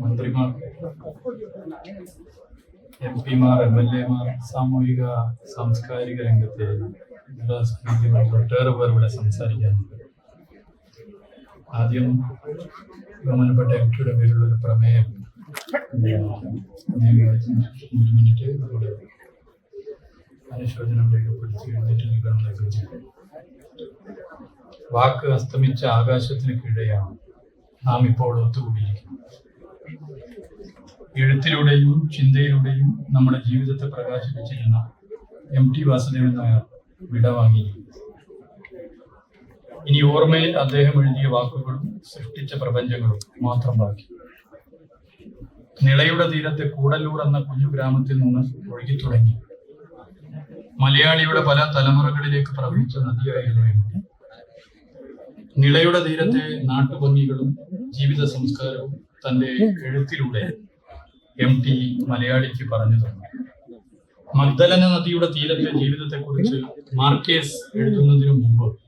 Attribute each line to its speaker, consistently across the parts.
Speaker 1: മന്ത്രിമാർ എം പിമാർ M L എമാർ സാമൂഹിക സാംസ്കാരിക രംഗത്തെ ഒട്ടേറെ പേർ ഇവിടെ സംസാരിക്കാനുണ്ട് ആദ്യം ബഹുമാനപ്പെട്ട എം പിയുടെ പേരിലുള്ള ഒരു പ്രമേയം ഒരു മിനിറ്റ് ഇവിടെ അനുശോചനം രേഖപ്പെടുത്തി എഴുന്നേറ്റ് വാക്ക് അസ്തമിച്ച ആകാശത്തിന് കീഴെയാണ്. നാം ഇപ്പോൾ ഒത്തുകൂടിയിരിക്കുന്നു. എഴുത്തിലൂടെയും ചിന്തയിലൂടെയും നമ്മുടെ ജീവിതത്തെ പ്രകാശിപ്പിച്ചിരുന്ന എം ടി വാസുദേവൻ നായർ വിടവാങ്ങി ഇനി ഓർമ്മയിൽ അദ്ദേഹം എഴുതിയ വാക്കുകളും സൃഷ്ടിച്ച പ്രപഞ്ചങ്ങളും മാത്രം ബാക്കി. നിളയുടെ തീരത്തെ കൂടല്ലൂർ എന്ന കുഞ്ഞു ഗ്രാമത്തിൽ നിന്ന് ഒഴുകി തുടങ്ങി മലയാളിയുടെ പല തലമുറകളിലേക്ക് പ്രവഹിച്ച നദിയായിരുന്നു നിളയുടെ തീരത്തെ നാട്ടുഭംഗികളും ജീവിത സംസ്കാരവും തന്റെ എഴുത്തിലൂടെ എം ടി മലയാളിക്ക് പറഞ്ഞു തന്നു. മഗ്ദലന നദിയുടെ തീരത്തെ ജീവിതത്തെക്കുറിച്ച് മാർക്കേസ് എഴുതുന്നതിനു മുമ്പ്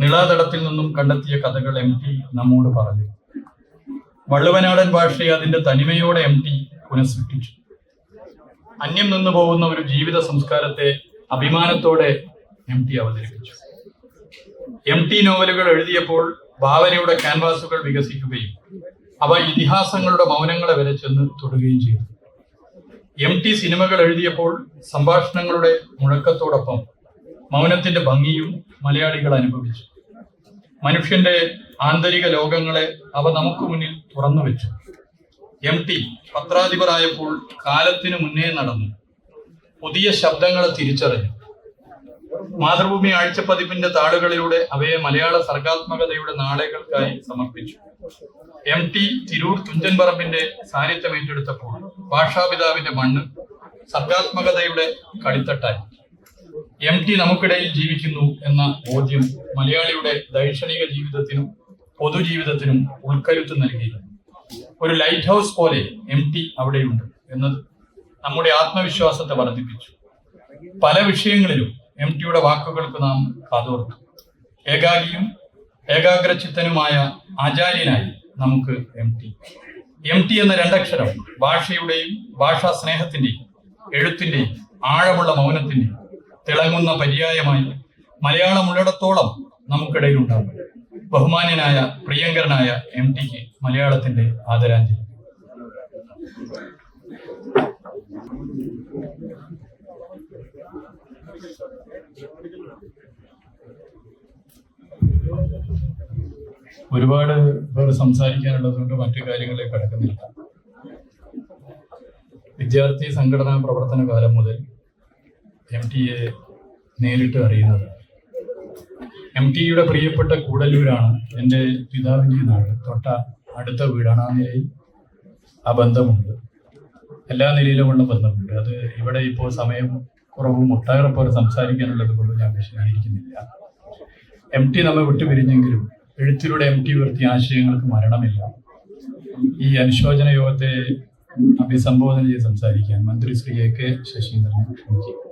Speaker 1: നിളാതടത്തിൽ നിന്നും കണ്ടെത്തിയ കഥകൾ എം ടി നമ്മോട് പറഞ്ഞു. വള്ളുവനാടൻ ഭാഷയെ അതിന്റെ തനിമയോടെ എം ടി പുനഃസൃഷ്ടിച്ചു. അന്യം നിന്നു പോകുന്ന ഒരു ജീവിത സംസ്കാരത്തെ അഭിമാനത്തോടെ എം ടി അവതരിപ്പിച്ചു. എം ടി നോവലുകൾ എഴുതിയപ്പോൾ ഭാവനയുടെ ക്യാൻവാസുകൾ വികസിക്കുകയും അവ ഇതിഹാസങ്ങളുടെ മൗനങ്ങളെ വരെ ചെന്ന് തൊടുകയും ചെയ്തു. എം ടി സിനിമകൾ എഴുതിയപ്പോൾ സംഭാഷണങ്ങളുടെ മുഴക്കത്തോടൊപ്പം മൗനത്തിന്റെ ഭംഗിയും മലയാളികൾ അനുഭവിച്ചു. മനുഷ്യന്റെ ആന്തരിക ലോകങ്ങളെ അവ നമുക്ക് മുന്നിൽ തുറന്നു വെച്ചു. എം ടി പത്രാധിപരായപ്പോൾ കാലത്തിനു മുന്നേ നടന്നു. പുതിയ ശബ്ദങ്ങളെ തിരിച്ചറിഞ്ഞു. മാതൃഭൂമി ആഴ്ചപ്പതിപ്പിന്റെ താളുകളിലൂടെ അവയെ മലയാള സർഗാത്മകതയുടെ നാളേകൾക്കായി സമർപ്പിച്ചു. എം ടി തിരൂർ തുഞ്ചൻ പറമ്പിന്റെ സാന്നിധ്യം ഏറ്റെടുത്തപ്പോൾ ഭാഷാപിതാവിന്റെ മണ്ണ് സർഗാത്മകതയുടെ കളിത്തട്ടായി എം ടി നമുക്കിടയിൽ ജീവിക്കുന്നു എന്ന ബോധ്യം മലയാളിയുടെ ദൈക്ഷണിക ജീവിതത്തിനും പൊതുജീവിതത്തിനും ഉൾക്കരുത്ത് നൽകിയിരുന്നു. ഒരു ലൈറ്റ് ഹൗസ് പോലെ എം ടി അവിടെയുണ്ട് എന്നത് നമ്മുടെ ആത്മവിശ്വാസത്തെ വർദ്ധിപ്പിച്ചു. പല വിഷയങ്ങളിലും എം ടിയുടെ വാക്കുകൾക്ക് നാം കാതോർത്തു ഏകാഗിയും ഏകാഗ്രചിത്തനുമായ ആചാര്യനായി നമുക്ക് എം ടി എം ടി എന്ന രണ്ടക്ഷരം ഭാഷയുടെയും ഭാഷാ സ്നേഹത്തിന്റെയും എഴുത്തിന്റെയും ആഴമുള്ള മൗനത്തിന്റെയും തിളങ്ങുന്ന പര്യായമായി മലയാളം ഉള്ളിടത്തോളം നമുക്കിടയിൽ ഉണ്ടാകും ബഹുമാന്യനായ പ്രിയങ്കരനായ എം ടിക്ക് മലയാളത്തിന്റെ ആദരാഞ്ജലി. ഒരുപാട് പേർ സംസാരിക്കാനുള്ളതുകൊണ്ട് മറ്റു കാര്യങ്ങളെ കടക്കുന്നില്ല. വിദ്യാർത്ഥി സംഘടനാ പ്രവർത്തന കാലം മുതൽ എം ടി എ നേരിട്ട് അറിയുന്നത്. എം ടിയുടെ പ്രിയപ്പെട്ട കൂടല്ലൂരാണ് എന്റെ പിതാവിന്റെ നാട്. തൊട്ട അടുത്ത വീടാണ്. ആ നിലയിൽ ആ ബന്ധമുണ്ട്. എല്ലാ നിലയിലുമുള്ള ബന്ധമുണ്ട്. അത് ഇവിടെ ഇപ്പോൾ സമയം കുറവും ഒട്ടേറെ പോലെ സംസാരിക്കാനുള്ളത് കൊണ്ട് ഞാൻ വിശദീകരിക്കുന്നില്ല എം ടി നമ്മെ വിട്ടുപിരിഞ്ഞെങ്കിലും എഴുത്തിലൂടെ എം ടി ഉയർത്തിയ ആശയങ്ങൾക്ക് മരണമില്ല. ഈ അനുശോചന യോഗത്തെ അഭിസംബോധന ചെയ്ത് സംസാരിക്കാൻ മന്ത്രി ശ്രീ എ കെ ശശീന്ദ്രനെ ക്ഷണിക്കും